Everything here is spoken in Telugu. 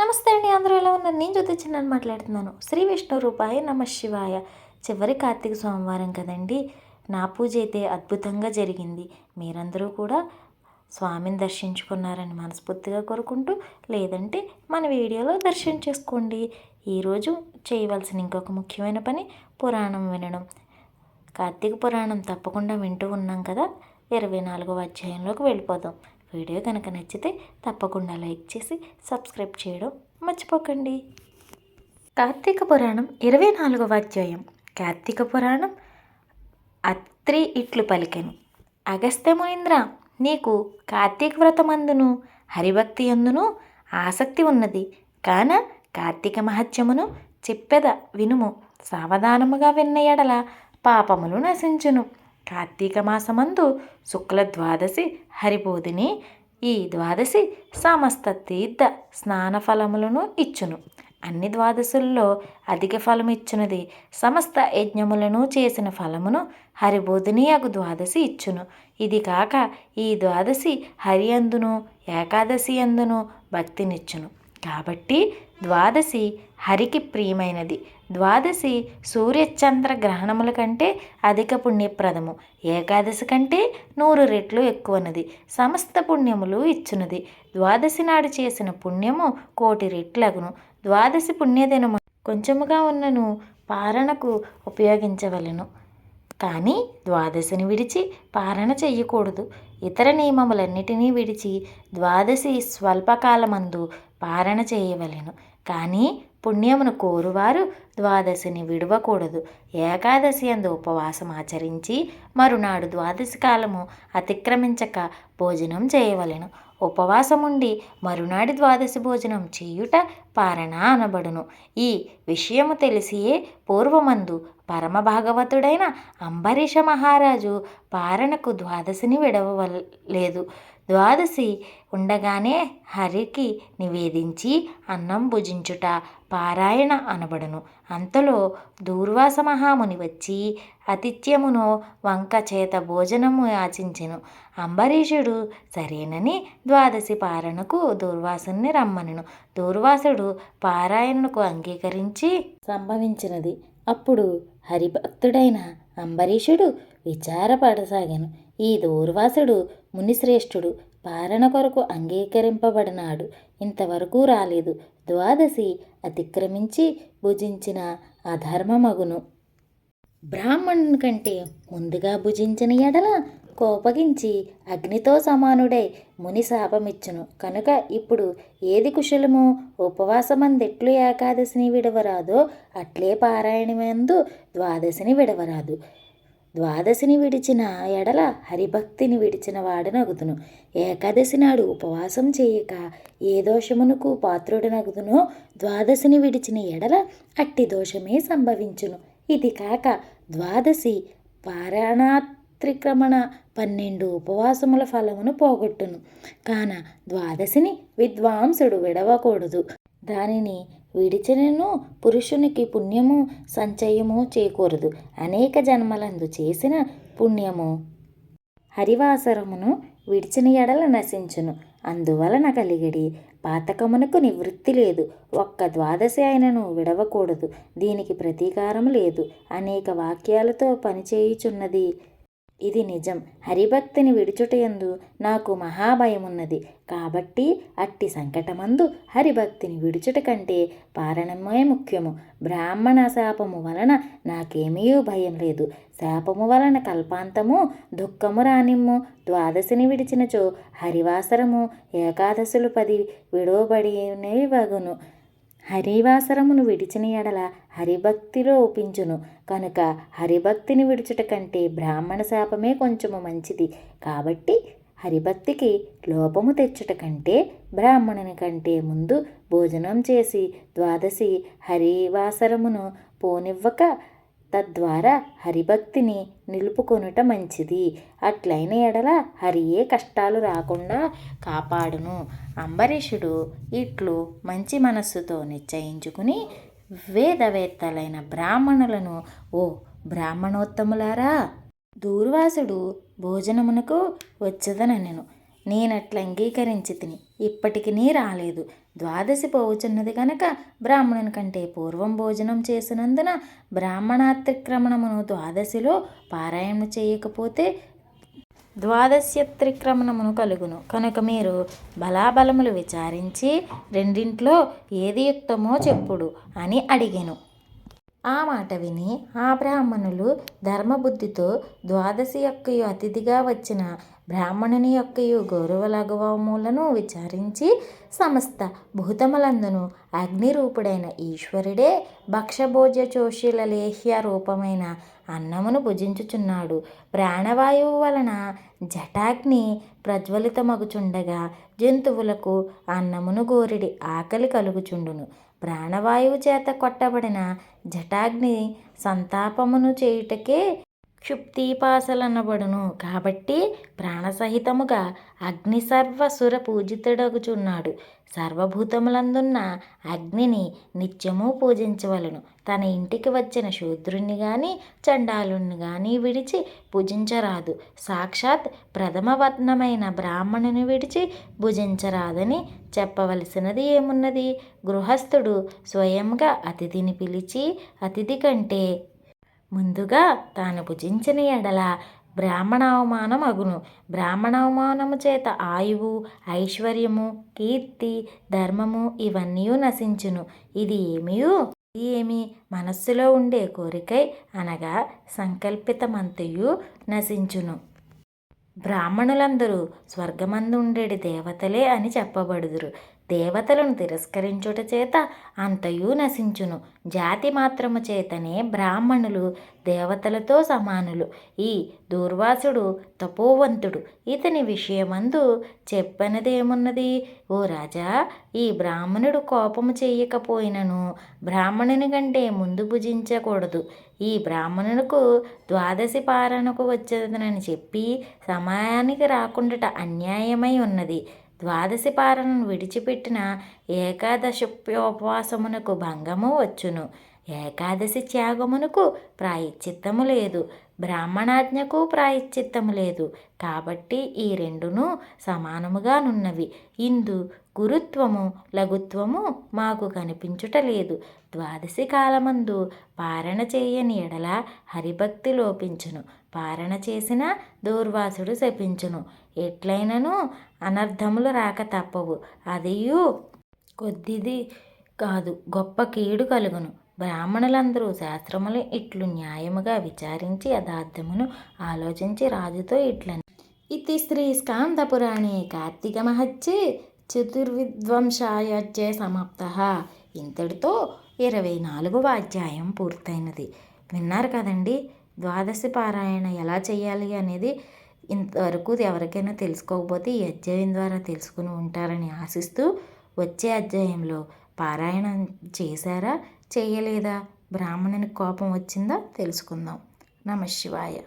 నమస్తే అండి అందరూ ఎలా ఉన్నారు? నేను జ్యోతిచ్చినాను మాట్లాడుతున్నాను. శ్రీ విష్ణు రూపాయ నమ శివాయ. చివరి కార్తీక సోమవారం కదండి. నా పూజ అయితే అద్భుతంగా జరిగింది. మీరందరూ కూడా స్వామిని దర్శించుకున్నారని మనస్ఫూర్తిగా కోరుకుంటూ లేదంటే మన వీడియోలో దర్శనం చేసుకోండి. ఈరోజు చేయవలసిన ఇంకొక ముఖ్యమైన పని పురాణం వినడం. కార్తీక పురాణం తప్పకుండా వింటూ ఉన్నాం కదా? ఇరవై నాలుగవ అధ్యాయంలోకి వెళ్ళిపోదాం. వీడియో కనుక నచ్చితే తప్పకుండా లైక్ చేసి సబ్స్క్రైబ్ చేయడం మర్చిపోకండి. కార్తీక పురాణం ఇరవై నాలుగవ అధ్యాయం. కార్తీక పురాణం అత్రి ఇట్లు పలికెను. అగస్త్యమునింద్ర నీకు కార్తీక వ్రతమందును హరిభక్తి అందును ఆసక్తి ఉన్నది. కాన కార్తీక మహత్యమును చెప్పెద వినుము. సావధానముగా విన్న ఎడల పాపములు నశించును. కార్తీక మాసమందు శుక్ల ద్వాదశి హరిబోధిని ఈ ద్వాదశి సమస్త తీర్థ స్నాన ఫలములను ఇచ్చును. అన్ని ద్వాదశుల్లో అధిక ఫలం ఇచ్చునది సమస్త యజ్ఞములను చేసిన ఫలమును హరిబోధిని అగు ద్వాదశి ఇచ్చును. ఇది కాక ఈ ద్వాదశి హరి అందును ఏకాదశి అందును భక్తినిచ్చును. కాబట్టి ద్వాదశి హరికి ప్రియమైనది. ద్వాదశి సూర్యచంద్ర గ్రహణముల కంటే అధిక పుణ్యప్రదము. ఏకాదశి కంటే నూరు రెట్లు ఎక్కువనది సమస్త పుణ్యములు ఇచ్చునది ద్వాదశి నాడు చేసిన పుణ్యము కోటి రెట్లగును. ద్వాదశి పుణ్యదినము కొంచెముగా ఉన్నను పారణకు ఉపయోగించవలెను. కానీ ద్వాదశిని విడిచి పారణ చెయ్యకూడదు. ఇతర నియమములన్నిటినీ విడిచి ద్వాదశి స్వల్పకాలమందు పారణ చేయవలెను. కానీ పుణ్యమును కోరువారు ద్వాదశిని విడవకూడదు. ఏకాదశి అందు ఉపవాసం ఆచరించి మరునాడు ద్వాదశి కాలము అతిక్రమించక భోజనం చేయవలెను. ఉపవాసముండి మరునాడి ద్వాదశి భోజనం చేయుట పారణ అనబడును. ఈ విషయము తెలిసియే పూర్వమందు పరమ భాగవతుడైన అంబరీష మహారాజు పారణకు ద్వాదశిని విడవలేదు ద్వాదశి ఉండగానే హరికి నివేదించి అన్నం భుజించుట పారాయణ అనబడును. అంతలో దూర్వాస మహాముని వచ్చి అతిథ్యమును వంక చేత భోజనము యాచించెను. అంబరీషుడు సరేనని ద్వాదశి పారణకు దూర్వాసుని రమ్మనను. దూర్వాసుడు పారాయణకు అంగీకరించి సంభవించినది. అప్పుడు హరిభక్తుడైన అంబరీషుడు విచారపడసాగాను ఈ దూర్వాసుడు మునిశ్రేష్ఠుడు పాలన కొరకు అంగీకరింపబడినాడు. ఇంతవరకు రాలేదు. ద్వాదశి అతిక్రమించి భుజించిన అధర్మమగును. బ్రాహ్మణుని కంటే ముందుగా భుజించిన ఎడల కోపగించి అగ్నితో సమానుడై ముని శాపమిచ్చును. కనుక ఇప్పుడు ఏది కుశలమో ఉపవాసమందెట్లు ఏకాదశిని విడవరాదో అట్లే పారాయణమందు ద్వాదశిని విడవరాదు. ద్వాదశిని విడిచిన ఎడల హరిభక్తిని విడిచిన వాడనగుదును. ఏకాదశి నాడు ఉపవాసం చేయక ఏ దోషమునకు పాత్రుడనగుదునో ద్వాదశిని విడిచిన ఎడల అట్టి దోషమే సంభవించును. ఇది కాక ద్వాదశి త్రిక్రమణ పన్నెండు ఉపవాసముల ఫలమును పోగొట్టును. కాన ద్వాదశిని విద్వాంసుడు విడవకూడదు. దానిని విడిచినను పురుషునికి పుణ్యము సంచయము చేకూరదు. అనేక జన్మలందు చేసిన పుణ్యము హరివాసరమును విడిచిన ఎడల నశించును. అందువలన కలిగిడి పాతకమునకు నివృత్తి లేదు. ఒక్క ద్వాదశి అయినను విడవకూడదు. దీనికి ప్రతీకారం లేదు. అనేక వాక్యాలతో పనిచేయుచున్నది ఇది నిజం. హరిభక్తిని విడుచుటయందు నాకు మహాభయమున్నది. కాబట్టి అట్టి సంకటమందు హరిభక్తిని విడుచుట కంటే పారణమే ముఖ్యము. బ్రాహ్మణ శాపము వలన నాకేమీ భయం లేదు. శాపము వలన కల్పాంతము దుఃఖము రానిమ్ము. ద్వాదశిని విడిచినచో హరివాసరము ఏకాదశులు పది విడవబడినే వగును. హరివాసరమును విడిచిన ఎడల హరిభక్తిలో ఒప్పించును. కనుక హరిభక్తిని విడుచుట కంటే బ్రాహ్మణ శాపమే కొంచెము మంచిది. కాబట్టి హరిభక్తికి లోపము తెచ్చుట కంటే బ్రాహ్మణుని కంటే ముందు భోజనం చేసి ద్వాదశి హరివాసరమును పోనివ్వక తద్వారా హరిభక్తిని నిలుపుకొనుట మంచిది. అట్లైన ఎడల హరియే కష్టాలు రాకుండా కాపాడును. అంబరీషుడు ఇట్లు మంచి మనస్సుతో నిశ్చయించుకుని వేదవేత్తలైన బ్రాహ్మణులను ఓ బ్రాహ్మణోత్తములారా దూర్వాసుడు భోజనమునకు వచ్చదనెను నేనట్ల అంగీకరించి తిని. ఇప్పటికి రాలేదు. ద్వాదశి పోవుచున్నది కనుక బ్రాహ్మణుని కంటే పూర్వం భోజనం చేసినందున బ్రాహ్మణాత్రిక్రమణమును ద్వాదశిలో పారాయణ చేయకపోతే ద్వాదశ్యత్రిక్రమణమును కలుగును. కనుక మీరు బలాబలములు విచారించి రెండింట్లో ఏది యుక్తమో చెప్పుడు అని అడిగాను. ఆ మాట విని ఆ బ్రాహ్మణులు ధర్మబుద్ధితో ద్వాదశి యొక్క అతిథిగా వచ్చిన బ్రాహ్మణుని యొక్కయు గౌరవలఘవములను విచారించి సమస్త భూతములందును అగ్నిరూపుడైన ఈశ్వరుడే భక్షభోజ చోషిల లేహ్య రూపమైన అన్నమును భుజించుచున్నాడు. ప్రాణవాయువు వలన జటాగ్ని ప్రజ్వలితమగుచుండగా జంతువులకు అన్నమును గోరిడి ఆకలి కలుగుచుండును. ప్రాణవాయువు చేత కొట్టబడిన జటాగ్ని సంతాపమును చేయుటకే క్షుప్తీపాసలనబడును. కాబట్టి ప్రాణసహితముగా అగ్ని సర్వసుర పూజితుడగుచున్నాడు. సర్వభూతములందున్న అగ్నిని నిత్యము పూజించవలను. తన ఇంటికి వచ్చిన శూద్రుణ్ణి గాని చండాలుణ్ణి గాని విడిచి పూజించరాదు సాక్షాత్ ప్రథమవర్ణమైన బ్రాహ్మణుని విడిచి భుజించరాదని చెప్పవలసినది ఏమున్నది? గృహస్థుడు స్వయంగా అతిథిని పిలిచి అతిథి కంటే ముందుగా తాను భుజించిన ఎడల బ్రాహ్మణావమానం అగును. బ్రాహ్మణావమానము చేత ఆయువు ఐశ్వర్యము కీర్తి ధర్మము ఇవన్నీ నశించును. ఇది ఏమియు? ఏమి? మనస్సులో ఉండే కోరికై అనగా సంకల్పితమంతయు నశించును. బ్రాహ్మణులందరూ స్వర్గమందు ఉండేటి దేవతలే అని చెప్పబడుదురు. దేవతలను తిరస్కరించుట చేత అంతయు నశించును. జాతి మాత్రము చేతనే బ్రాహ్మణులు దేవతలతో సమానులు. ఈ దూర్వాసుడు తపోవంతుడు. ఇతని విషయమందు చెప్పనదేమున్నది? ఓ రాజా ఈ బ్రాహ్మణుడు కోపము చేయకపోయినను బ్రాహ్మణుని కంటే ముందు భుజించకూడదు. ఈ బ్రాహ్మణులకు ద్వాదశి పారణకు వచ్చేదనని చెప్పి సమయానికి రాకుండాట అన్యాయమై ఉన్నది. ద్వాదశి పారను విడిచిపెట్టిన ఏకాదశోపవాసమునకు భంగము వచ్చును. ఏకాదశి త్యాగమునకు ప్రాయశ్చిత్తము లేదు. బ్రాహ్మణాజ్ఞకు ప్రాయశ్చిత్తము లేదు కాబట్టి ఈ రెండును సమానముగానున్నవి. ఇందు గురుత్వము లఘుత్వము మాకు కనిపించుట లేదు. ద్వాదశి కాలమందు పారణ చేయని ఎడల హరిభక్తి లోపించును. పారణ చేసిన దూర్వాసుడు శపించును. ఎట్లయినను అనర్థములు రాక తప్పవు. అదియు కొద్దిది కాదు గొప్ప కీడు కలుగును. బ్రాహ్మణులందరూ శాస్త్రములు ఇట్లు న్యాయముగా విచారించి యథార్థమును ఆలోచించి రాజుతో ఇట్లని. ఇది శ్రీ స్కాందపురాణే కార్తీక మహత్యే చతుర్విధ్వంసాయోధ్యాయ సమాప్త. ఇంతటితో ఇరవై నాలుగవ అధ్యాయం పూర్తయినది. విన్నారు కదండి ద్వాదశి పారాయణ ఎలా చేయాలి అనేది ఇంతవరకు ఎవరికైనా తెలుసుకోకపోతే ఈ అధ్యాయం ద్వారా తెలుసుకుని ఉంటారని ఆశిస్తూ వచ్చే అధ్యాయంలో పారాయణం చేశారా? చేయలేదా? బ్రాహ్మణునికి కోపం వచ్చిందా? తెలుసుకుందాం. నమ శివాయ.